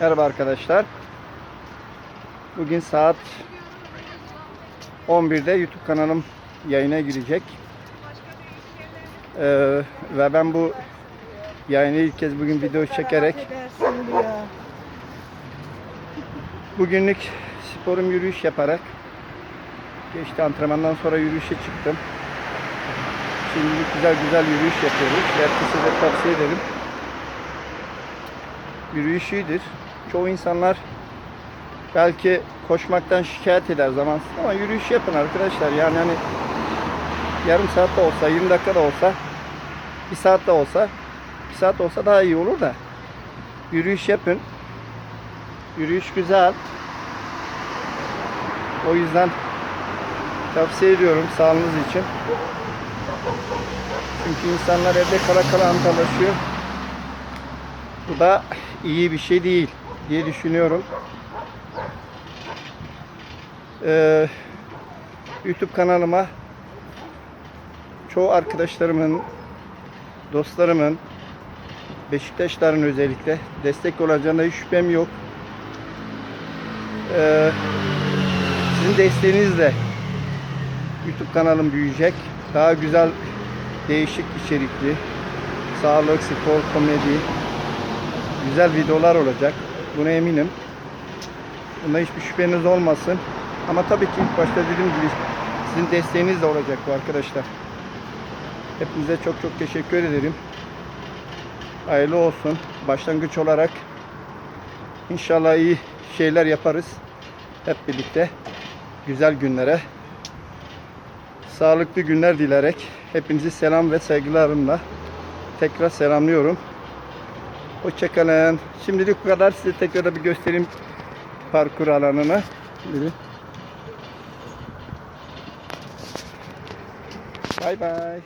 Merhaba arkadaşlar. Bugün saat 11'de YouTube kanalım yayına girecek. Ee, ve ben bu yayını ilk kez bugün video çekerek bugünlük sporum yürüyüş yaparak geçti antrenmandan sonra yürüyüşe çıktım. Şimdilik güzel güzel yürüyüş yapıyoruz. Herkese de tavsiye ederim. Yürüyüş iyidir. Çoğu insanlar belki koşmaktan şikayet eder zaman ama yürüyüş yapın arkadaşlar. Yani hani yarım saat de olsa, 20 dakika da olsa, bir saat de olsa, bir saat olsa daha iyi olur da yürüyüş yapın. Yürüyüş güzel. O yüzden tavsiye ediyorum sağlığınız için. Çünkü insanlar evde kala kala antalaşıyor. Bu da iyi bir şey değil diye düşünüyorum. Ee, YouTube kanalıma çoğu arkadaşlarımın, dostlarımın, Beşiktaşların özellikle destek olacağına hiç şüphem yok. Ee, sizin desteğinizle YouTube kanalım büyüyecek. Daha güzel, değişik içerikli, sağlık, spor, komedi, güzel videolar olacak. Buna eminim. Bunda hiçbir şüpheniz olmasın. Ama tabii ki başta dediğim gibi sizin desteğiniz de olacak bu arkadaşlar. Hepinize çok çok teşekkür ederim. Hayırlı olsun. Başlangıç olarak inşallah iyi şeyler yaparız. Hep birlikte güzel günlere sağlıklı günler dilerek hepinizi selam ve saygılarımla tekrar selamlıyorum. Hoşçakalın. Şimdilik bu kadar. Size tekrar bir göstereyim parkur alanını. Buyurun. Bay bay.